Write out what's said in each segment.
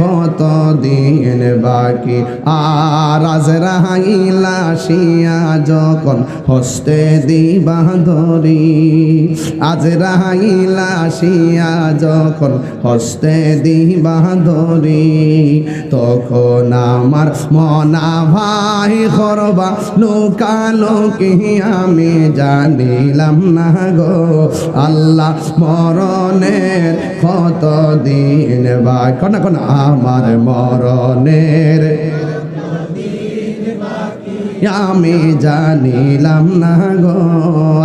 কত দিন বাকি। আর আজ রাহিলা শিয়া যখন হস্তে দিবা ধরি। আজ রাহিলা শিয়া যখন হস্তে দিবা ধরি। তখন আমার মনা ভাই করবা লোকালোকে আমি জানিলাম না গো। আল্লাহ মরণের কত দিন বা কোন কোন আমার মরণের আমি জানিলাম না গো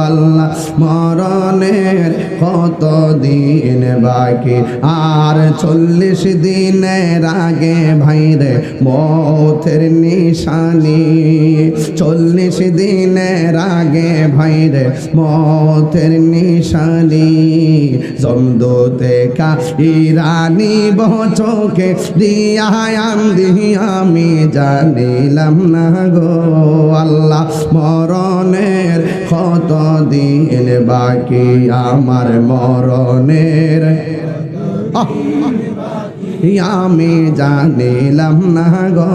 আল্লাহ, মরণের কত দিন বাকি? আর চল্লিশ দিনের আগে ভাইরে মথের নিশানি। চল্লিশ দিনের আগে ভাইরে মথের নিশানি। জমদোতে কা ইরানি বচকে দিহি, আমি জানিলাম না গো আল্লাহ, মরণের কত দিন বাকি? আমার মরণের। আমি জানিলাম না গো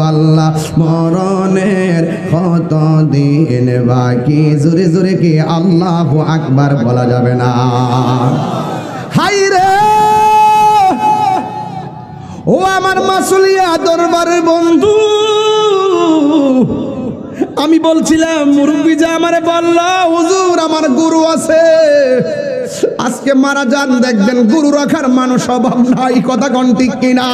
আল্লাহ, মরণের কত দিন বাকি? জোরে জোরে কি আল্লাহ আকবার বলা যাবে না? হাই রে! ও আমার মাসুলিয়া দরবারের বন্ধু। আমি বলছিলাম, মুরব্বী যা আমারে বলল, হুজুর, আমার গুরু আছে। আজকে মারা যান, দেখবেন গুরু রাখার মানুষ অভাব নাই, কথা কোন ঠিক কিনা?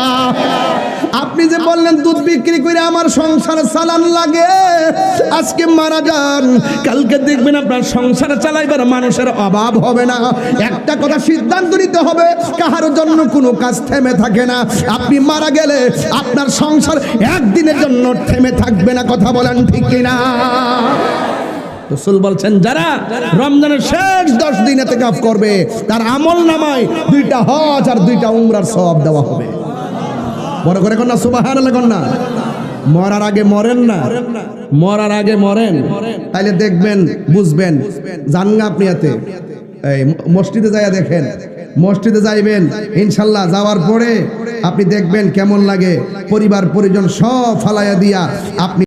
আপনি যে বললেন, দুধ বিক্রি করে আমার সংসার চালান লাগে আজকে মারা যান। কালকে দেখবেন আপনার সংসার চালাইবার মানুষের অভাব হবে না। একটা কথা সিদ্ধান্ত নিতে হবে কাহার জন্য কোনো কাজ থেমে থাকে না। আপনি মারা গেলে আপনার সংসার একদিনের জন্য থেমে থাকবে না, কথা বলেন ঠিক কিনা? রসুল বলছেন, যারা রমজানের শেষ দশ দিন এতে কাপ করবে, তার আমল নামায় দুইটা হজ আর দুইটা উমরার সব দেওয়া হবে। বড় করে কন্যা সুবাহান কন্যা। মরার আগে মরেন না। মরার আগে মরেন। তাইলে দেখবেন, বুঝবেন জান না আপনি এতে। এই মসজিদে যাইয়া দেখেন। মসজিদে যাইবেন, ইনশাল্লাহ যাওয়ার পরে আপনি দেখবেন কেমন লাগে। পরিবার, পরিজন সব ফালাইয়া দিয়া আপনি